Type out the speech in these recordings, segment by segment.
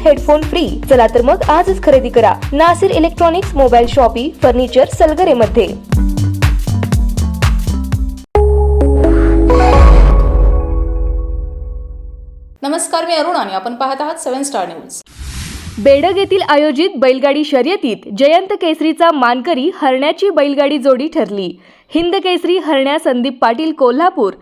Headphone free. चला तर मग आजच खरेदी करा. Nasir electronics mobile shoppe furniture Salgare मध्ये नमस्कार मी अरुण आणि आपण पाहत आहात सेव्हन स्टार न्यूज. बेडग येथील आयोजित बैलगाडी शर्यतीत जयंत केसरीचा मानकरी हरण्याची बैलगाडी जोडी ठरली. हिंद केसरी हरण्या संदीप पाटील कोल्हापूर.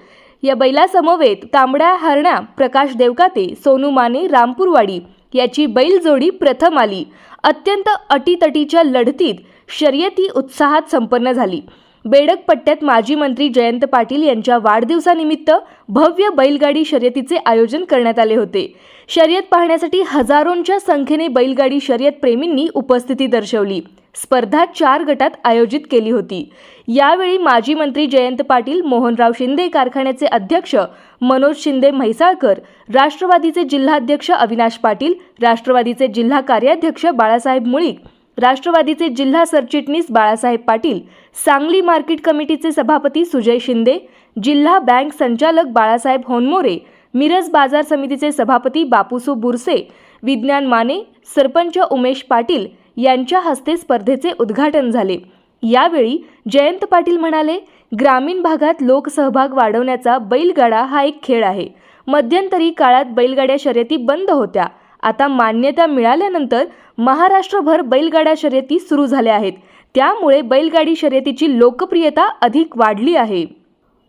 या बैलासमवेत तांबड्या हरण्या प्रकाश देवकाते सोनू माने रामपूरवाडी. याची बैलजोडी प्रथम आली. अत्यंत अटीतटीच्या लढतीत शर्यती उत्साहात संपन्न झाली. बेडक पट्ट्यात माजी मंत्री जयंत पाटील यांच्या वाढदिवसानिमित्त भव्य बैलगाडी शर्यतीचे आयोजन करण्यात आले होते. शर्यत पाहण्यासाठी हजारोंच्या संख्येने बैलगाडी शर्यत प्रेमींनी उपस्थिती दर्शवली. स्पर्धा चार गटात आयोजित केली होती. यावेळी माजी मंत्री जयंत पाटील मोहनराव शिंदे कारखान्याचे अध्यक्ष मनोज शिंदे म्हैसाळकर राष्ट्रवादीचे जिल्हाध्यक्ष अविनाश पाटील राष्ट्रवादीचे जिल्हा कार्याध्यक्ष बाळासाहेब मुळीक राष्ट्रवादीचे जिल्हा सरचिटणीस बाळासाहेब पाटील सांगली मार्केट कमिटीचे सभापती सुजय शिंदे जिल्हा बँक संचालक बाळासाहेब होनमोरे मिरज बाजार समितीचे सभापती बापूसू बुरसे विज्ञान माने सरपंच उमेश पाटील यांच्या हस्ते स्पर्धेचे उद्घाटन झाले. यावेळी जयंत पाटील म्हणाले ग्रामीण भागात लोकसहभाग वाढवण्याचा बैलगाडा हा एक खेळ आहे. मध्यंतरी काळात बैलगाड्या शर्यती बंद होत्या. आता मान्यता मिळाल्यानंतर महाराष्ट्रभर बैलगाड्या शर्यती सुरू झाल्या आहेत. त्यामुळे बैलगाडी शर्यतीची लोकप्रियता अधिक वाढली आहे.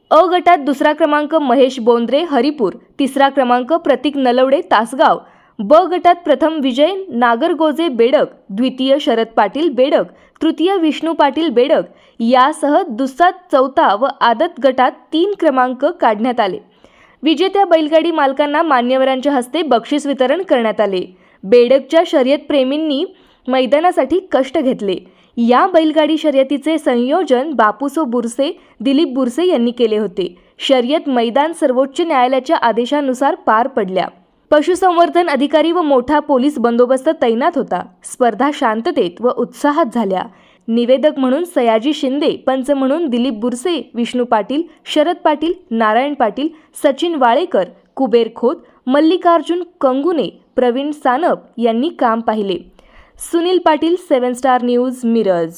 अ गटात दुसरा क्रमांक महेश बोंद्रे हरिपूर. तिसरा क्रमांक प्रतीक नलवडे तासगाव. ब गटात प्रथम विजय नागरगोजे बेडक. द्वितीय शरद पाटील बेडक. तृतीय विष्णू पाटील बेडक. यासह दुसरा चौथा व आदत गटात तीन क्रमांक काढण्यात आले. विजेत्या बैलगाडी मालकांना मान्यवरांच्या हस्ते बक्षीस वितरण करण्यात आले. बेडकच्या शर्यतप्रेमींनी मैदानासाठी कष्ट घेतले. या बैलगाडी शर्यतीचे संयोजन बापूसो बुरसे दिलीप बुरसे यांनी केले होते. शर्यत मैदान सर्वोच्च न्यायालयाच्या आदेशानुसार पार पडल्या. पशुसंवर्धन अधिकारी व मोठा पोलीस बंदोबस्त तैनात होता. स्पर्धा शांततेत व उत्साहात झाल्या. निवेदक म्हणून सयाजी शिंदे पंच म्हणून दिलीप बुरसे विष्णू पाटील शरद पाटील नारायण पाटील सचिन वाळेकर कुबेर खोत मल्लिकार्जुन कंगुने प्रवीण सानप यांनी काम पाहिले. Sunil Patil seven star news Miraj.